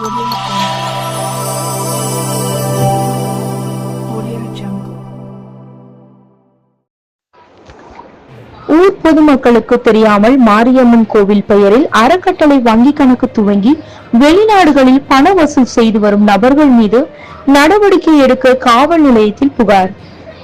ஊர் பொதுமக்களுக்கு தெரியாமல் மாரியம்மன் கோவில் பெயரில் அறக்கட்டளை வங்கி கணக்கு துவங்கி வெளிநாடுகளில் பண வசூல் செய்து வரும் நபர்கள் மீது நடவடிக்கை எடுக்க காவல் நிலையத்தில் புகார்.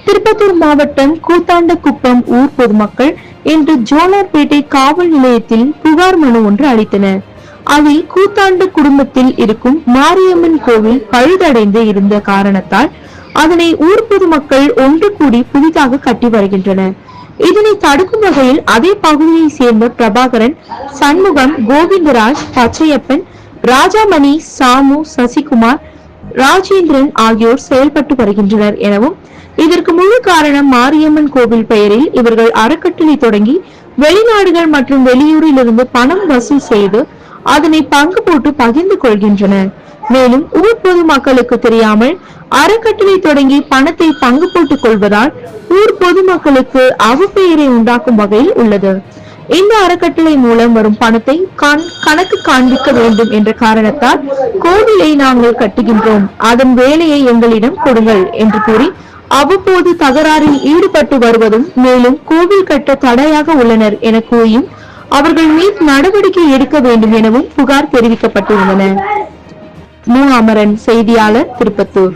திருப்பத்தூர் மாவட்டம் கூத்தாண்டகுப்பம் ஊர் பொதுமக்கள் இன்று ஜோலார்பேட்டை காவல் நிலையத்தில் புகார் மனு ஒன்று அளித்தனர். அதில் கூத்தாண்டு குடும்பத்தில் இருக்கும் மாரியம்மன் கோவில் பழுதடைந்து இருந்த காரணத்தால் அதனை ஊர் பொதுமக்கள் ஒன்று கூடி புதிதாக கட்டி வருகின்றனர் இதனை தடுக்கும் வகையில் அதே பகுதியை சேர்ந்த பிரபாகரன் சண்முகம் கோவிந்தராஜ் பச்சையப்பன் ராஜாமணி சாமு சசிகுமார் ராஜேந்திரன் ஆகியோர் செயல்பட்டு வருகின்றனர் எனவும் இதற்கு முழு காரணம் மாரியம்மன் கோவில் பெயரில் இவர்கள் அறக்கட்டளை தொடங்கி வெளிநாடுகள் மற்றும் வெளியூரில் இருந்து பணம் வசூல் செய்து அதனை பங்கு போட்டு பகிர்ந்து கொள்கின்றன மேலும் ஊர் பொது மக்களுக்கு தெரியாமல் அறக்கட்டளை தொடங்கி பணத்தை பங்கு போட்டுக் கொள்வதால் ஊர் பொதுமக்களுக்கு அவப்பெயரை உண்டாக்கும் வகையில் உள்ளது. இந்த அறக்கட்டளை மூலம் வரும் பணத்தை கணக்கு காண்பிக்க வேண்டும் என்ற காரணத்தால் கோவிலை நாங்கள் கட்டுகின்றோம். அதன் வேலையை எங்களிடம் கொடுங்கள் என்று கூறி அவ்வப்போது தகராறில் ஈடுபட்டு வருவதும் மேலும் கோவில் கட்ட தடையாக உள்ளனர் என கூறியும் அவர்கள் மீது நடவடிக்கை எடுக்க வேண்டும் எனவும் புகார் தெரிவிக்கப்பட்டிருந்தன. மு அமரன் செய்தியாளர் திருப்பத்தூர்.